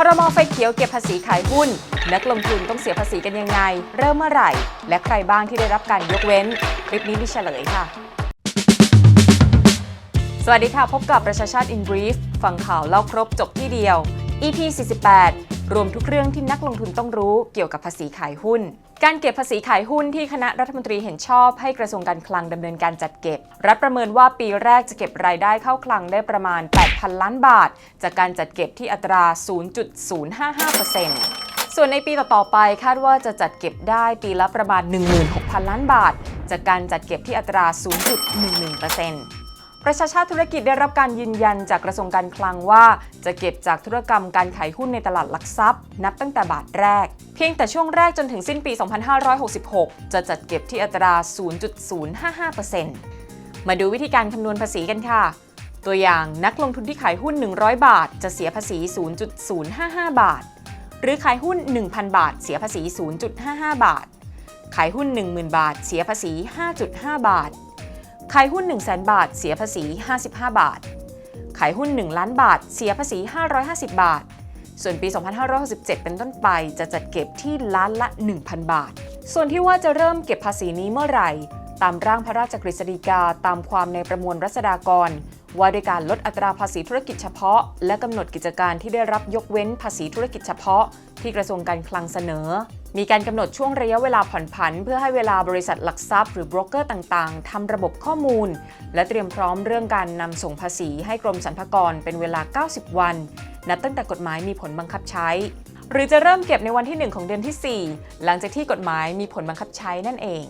ครมอไฟเขียวเก็บภาษีขายหุ้น นักลงทุนต้องเสียภาษีกันยังไง เริ่มเมื่อไหร่ และใครบ้างที่ได้รับการยกเว้น คลิปนี้มีเฉลยค่ะ สวัสดีค่ะ พบกับประชาชาติ in brief ฟังข่าวเล่าครบจบที่เดียว EP 48 รวมทุกเรื่องที่นักลงทุนต้องรู้เกี่ยวกับภาษีขายหุ้น การเก็บภาษีขายหุ้นที่คณะรัฐมนตรีเห็นชอบให้กระทรวงการคลังดำเนินการจัดเก็บ รัฐประเมินว่าปีแรกจะเก็บรายได้เข้าคลังได้ประมาณ 8,000 ล้านบาท จากการจัดเก็บที่อัตรา 0.055%ส่วนในปีต่อๆไปคาดว่าจะจัดเก็บได้ปีละประมาณ 16,000 ล้านบาท จากการจัดเก็บที่อัตรา 0.11% ประชาชาติธุรกิจได้รับการยืนยันจากกระทรวงการคลังว่า จะเก็บจากธุรกรรมการขายหุ้นในตลาดหลักทรัพย์ นับตั้งแต่บาทแรก เพียงแต่ช่วงแรกจนถึงสิ้นปี 2566 จะจัดเก็บที่อัตรา 0.055%มาดูวิธีการคำนวณภาษีกันค่ะ ตัวอย่างนักลงทุนที่ขายหุ้น 100 บาท จะเสียภาษี 0.055 บาท หรือขายหุ้น 1,000 บาท เสียภาษี 0.55 บาท ขายหุ้น 10,000 บาท เสียภาษี 5.5 บาท ขายหุ้น 1 0 0 0 0 0บาท เสียภาษี 55 บาท ขายหุ้น 1 ล้านบาท เสียภาษี 550 บาท ส่วนปี 2567 เป็นต้นไปจะจัดเก็บที่ล้านละ 1,000 บาท ส่วนที่ว่าจะเริ่มเก็บภาษีนี้เมื่อไหร่ ตามร่างพระราชกฤษฎีกาตามความในประมวลรัษฎากร ว่าด้วยการลดอัตราภาษีธุรกิจเฉพาะ และกำหนดกิจการที่ได้รับยกเว้นภาษีธุรกิจเฉพาะ ที่กระทรวงการคลังเสนอ มีการกำหนดช่วงระยะเวลาผ่อนผัน เพื่อให้เวลาบริษัทหลักทรัพย์หรือโบรกเกอร์ต่างๆทำระบบข้อมูล และเตรียมพร้อมเรื่องการนำส่งภาษีให้กรมสรรพากรเป็นเวลา 90 วัน นับตั้งแต่กฎหมายมีผลบังคับใช้ หรือจะเริ่มเก็บในวันที่ 1 ของเดือนที่ 4 หลังจากที่กฎหมายมีผลบังคับใช้นั่นเอง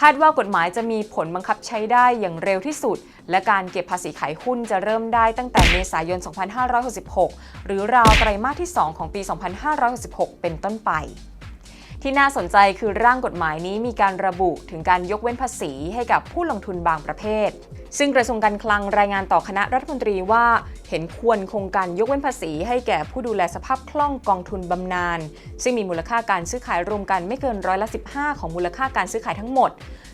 คาดว่ากฎหมายจะมีผลบังคับใช้ได้อย่างเร็วที่สุด และการเก็บภาษีขายหุ้นจะเริ่มได้ตั้งแต่เมษายน 2566 หรือราวไตรมาสที่ 2 ของปี 2566 เป็นต้นไป ที่น่าสนใจคือร่างกฎหมายนี้มีการระบุถึงการยกเว้นภาษีให้กับผู้ลงทุนบางประเภท ซึ่งกระทรวงการคลังรายงานต่อคณะรัฐมนตรีว่า เห็นควรโครงการยกเว้นภาษี ให้แก่ผู้ดูแลสภาพคล่องกองทุนบำนาญซึ่งมีมูลค่าการซื้อขายรวมกันไม่เกินร้อยละ 15 ของมูลค่าการซื้อขายทั้งหมด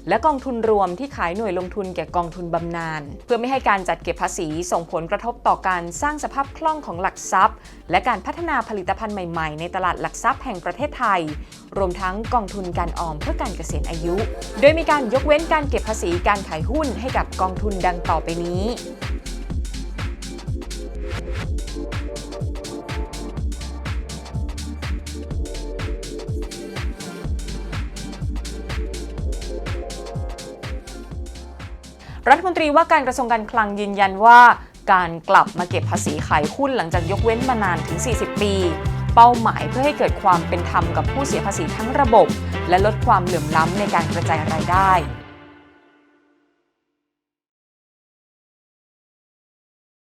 และกองทุนรวมที่ขายหน่วยลงทุนแก่กองทุนบำนาญเพื่อไม่ให้การจัดเก็บภาษีส่งผลกระทบต่อการสร้างสภาพคล่องของหลักทรัพย์ และการพัฒนาผลิตภัณฑ์ใหม่ๆ ในตลาดหลักทรัพย์แห่งประเทศไทย รวมทั้งกองทุนการออมเพื่อการเกษียณอายุ โดยมีการยกเว้นการเก็บภาษีการขายหุ้นให้กับกองทุนทุนดังต่อไปนี้ รัฐมนตรีว่าการกระทรวงการคลังยืนยันว่าการกลับมาเก็บภาษีขายหุ้นหลังจากยกเว้นมานานถึง 40 ปี เป้าหมายเพื่อให้เกิดความเป็นธรรมกับผู้เสียภาษีทั้งระบบ และลดความเหลื่อมล้ำในการกระจายรายได้